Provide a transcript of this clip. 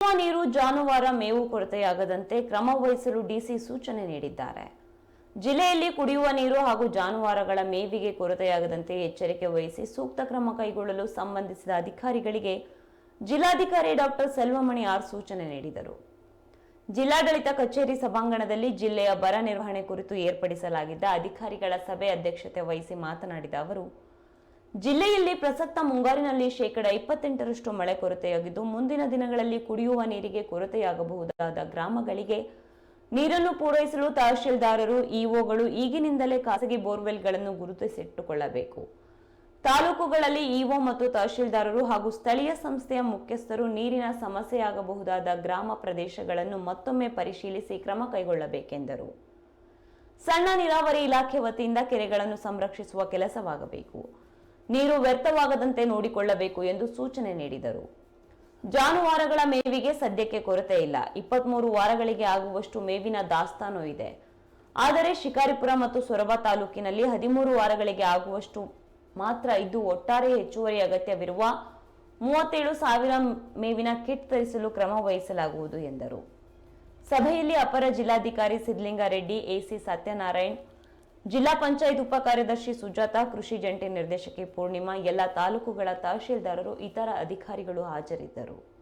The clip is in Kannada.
ಕುಡಿಯುವ ನೀರು ಜಾನುವಾರ ಮೇವು ಕೊರತೆಯಾಗದಂತೆ ಕ್ರಮ ವಹಿಸಲು ಡಿಸಿ ಸೂಚನೆ ನೀಡಿದ್ದಾರೆ. ಜಿಲ್ಲೆಯಲ್ಲಿ ಕುಡಿಯುವ ನೀರು ಹಾಗೂ ಜಾನುವಾರುಗಳ ಮೇವಿಗೆ ಕೊರತೆಯಾಗದಂತೆ ಎಚ್ಚರಿಕೆ ವಹಿಸಿ ಸೂಕ್ತ ಕ್ರಮ ಕೈಗೊಳ್ಳಲು ಸಂಬಂಧಿಸಿದ ಅಧಿಕಾರಿಗಳಿಗೆ ಜಿಲ್ಲಾಧಿಕಾರಿ ಡಾಕ್ಟರ್ ಸೆಲ್ವಮಣಿ ಆರ್ ಸೂಚನೆ ನೀಡಿದರು. ಜಿಲ್ಲಾಡಳಿತ ಕಚೇರಿ ಸಭಾಂಗಣದಲ್ಲಿ ಜಿಲ್ಲೆಯ ಬರ ನಿರ್ವಹಣೆ ಕುರಿತು ಏರ್ಪಡಿಸಲಾಗಿದ್ದ ಅಧಿಕಾರಿಗಳ ಸಭೆ ಅಧ್ಯಕ್ಷತೆ ವಹಿಸಿ ಮಾತನಾಡಿದ ಅವರು ಜಿಲ್ಲೆಯಲ್ಲಿ ಪ್ರಸಕ್ತ ಮುಂಗಾರಿನಲ್ಲಿ ಶೇಕಡ ಇಪ್ಪತ್ತೆಂಟರಷ್ಟು ಮಳೆ ಕೊರತೆಯಾಗಿದ್ದು, ಮುಂದಿನ ದಿನಗಳಲ್ಲಿ ಕುಡಿಯುವ ನೀರಿಗೆ ಕೊರತೆಯಾಗಬಹುದಾದ ಗ್ರಾಮಗಳಿಗೆ ನೀರನ್ನು ಪೂರೈಸಲು ತಹಶೀಲ್ದಾರರು, ಇಒಗಳು ಈಗಿನಿಂದಲೇ ಖಾಸಗಿ ಬೋರ್ವೆಲ್ಗಳನ್ನು ಗುರುತಿಸಿಟ್ಟುಕೊಳ್ಳಬೇಕು. ತಾಲೂಕುಗಳಲ್ಲಿ ಇಒ ಮತ್ತು ತಹಶೀಲ್ದಾರರು ಹಾಗೂ ಸ್ಥಳೀಯ ಸಂಸ್ಥೆಯ ಮುಖ್ಯಸ್ಥರು ನೀರಿನ ಸಮಸ್ಯೆಯಾಗಬಹುದಾದ ಗ್ರಾಮ ಪ್ರದೇಶಗಳನ್ನು ಮತ್ತೊಮ್ಮೆ ಪರಿಶೀಲಿಸಿ ಕ್ರಮ ಕೈಗೊಳ್ಳಬೇಕೆಂದರು. ಸಣ್ಣ ನೀರಾವರಿ ಇಲಾಖೆ ವತಿಯಿಂದ ಕೆರೆಗಳನ್ನು ಸಂರಕ್ಷಿಸುವ ಕೆಲಸವಾಗಬೇಕು. ನೀರು ವ್ಯರ್ಥವಾಗದಂತೆ ನೋಡಿಕೊಳ್ಳಬೇಕು ಎಂದು ಸೂಚನೆ ನೀಡಿದರು. ಜಾನುವಾರುಗಳ ಮೇವಿಗೆ ಸದ್ಯಕ್ಕೆ ಕೊರತೆ ಇಲ್ಲ. ಇಪ್ಪತ್ಮೂರು ವಾರಗಳಿಗೆ ಆಗುವಷ್ಟು ಮೇವಿನ ದಾಸ್ತಾನು ಇದೆ. ಆದರೆ ಶಿಕಾರಿಪುರ ಮತ್ತು ಸೊರಬ ತಾಲೂಕಿನಲ್ಲಿ ಹದಿಮೂರು ವಾರಗಳಿಗೆ ಆಗುವಷ್ಟು ಮಾತ್ರ ಇದ್ದು ಒಟ್ಟಾರೆ ಹೆಚ್ಚುವರಿ ಅಗತ್ಯವಿರುವ ಮೂವತ್ತೇಳು ಸಾವಿರ ಮೇವಿನ ಕಿಟ್ ತರಿಸಲು ಕ್ರಮ ವಹಿಸಲಾಗುವುದು ಎಂದರು. ಸಭೆಯಲ್ಲಿ ಅಪರ ಜಿಲ್ಲಾಧಿಕಾರಿ ಸಿದ್ಲಿಂಗಾರೆಡ್ಡಿ ಎಸಿ ಸತ್ಯನಾರಾಯಣ್ ಜಿಲ್ಲಾ ಪಂಚಾಯತ್ ಉಪ ಕಾರ್ಯದರ್ಶಿ ಸುಜಾತ, ಕೃಷಿ ಜಂಟಿ ನಿರ್ದೇಶಕಿ ಪೂರ್ಣಿಮಾ, ಎಲ್ಲ ತಾಲೂಕುಗಳ ತಹಶೀಲ್ದಾರರು, ಇತರ ಅಧಿಕಾರಿಗಳು ಹಾಜರಿದ್ದರು.